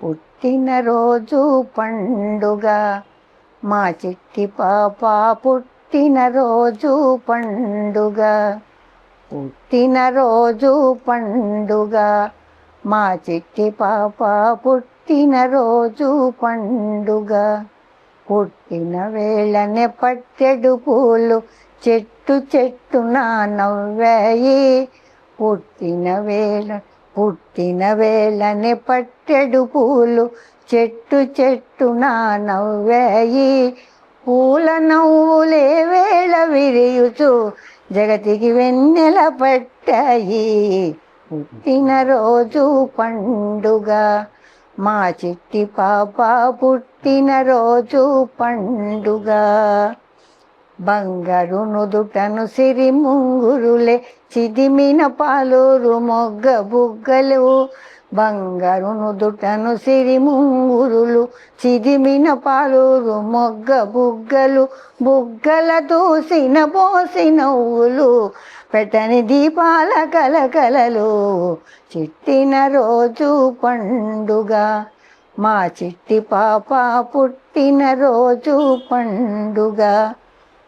పుట్టినరోజు పండుగ. మా చిట్టి పాప పుట్టినరోజు పండుగ. పుట్టినరోజు పండుగ. మా చిట్టి పాప పుట్టినరోజు పండుగ. పుట్టిన వేళనే పట్టెడు పూలు చెట్టు చెట్టున నవ్వాయి. పుట్టిన వేళ పుట్టిన వేళనే పట్టెడు పూలు చెట్టు చెట్టు నా నవ్వాయి. పూల నవ్వులే వేళ విరియుచు జగతికి వెన్నెల పట్టాయి. పుట్టిన రోజు పండుగ మా చిట్టి పాప పుట్టిన రోజు పండుగ. బంగారు నుదుటను సిరి ముంగురులే చిదిమిన పాలూరు మొగ్గ బుగ్గలు. బంగారు నుదుటను సిరి ముంగురులు చిదిమిన పాలూరు మొగ్గ బుగ్గలు. బుగ్గల దూసిన పోసిన నవ్వులు పెట్టని దీపాల కలకలలు. చిట్టిన రోజు పండుగ మా చిట్టి పాప పుట్టిన రోజు పండుగ.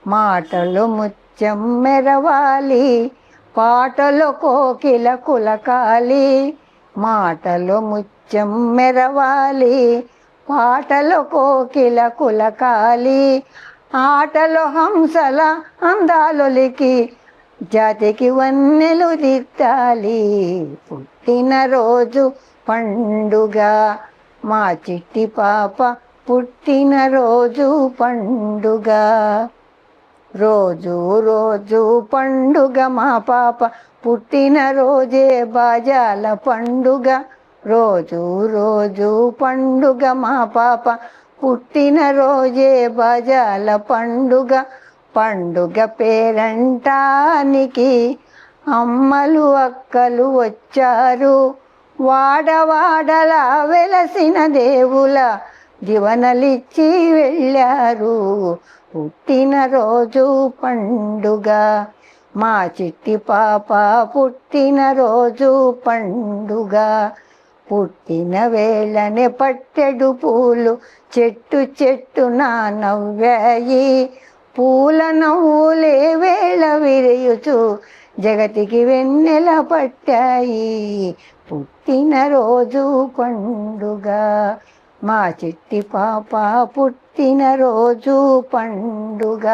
మాటలు ముత్యం మెరవాలి పాటలు కోకిల కులకాలి. మాటలు ముత్యం మెరవాలి పాటలు కోకిల కులకాలి. ఆటలు హంసల అందాలొలికి జాతికి వన్నెలు దిద్దాలి పుట్టినరోజు పండుగ మా చిట్టి పాప పుట్టినరోజు పండుగ. రోజు రోజు పండుగ మా పాప. పుట్టిన రోజే బాజాల పండుగ. రోజు రోజు పండుగ మా పాప. పుట్టిన రోజే బాజాల పండుగ. పండుగ పేరంటానికి అమ్మలు అక్కలు వచ్చారు. వాడవాడల వెలసిన దేవుల దివనలిచ్చి వెళ్ళారు. పుట్టినరోజు పండుగ. మా చిట్టి పాప పుట్టిన రోజు పండుగ. పుట్టిన వేళనే పట్టెడు పూలు చెట్టు చెట్టు నా నవ్వాయి. పూల నవ్వులే వేళ విరయుచు జగతికి వెన్నెల పట్టాయి. పుట్టినరోజు పండుగ. మా చిట్టి పాప పుట్టినరోజు పండుగ.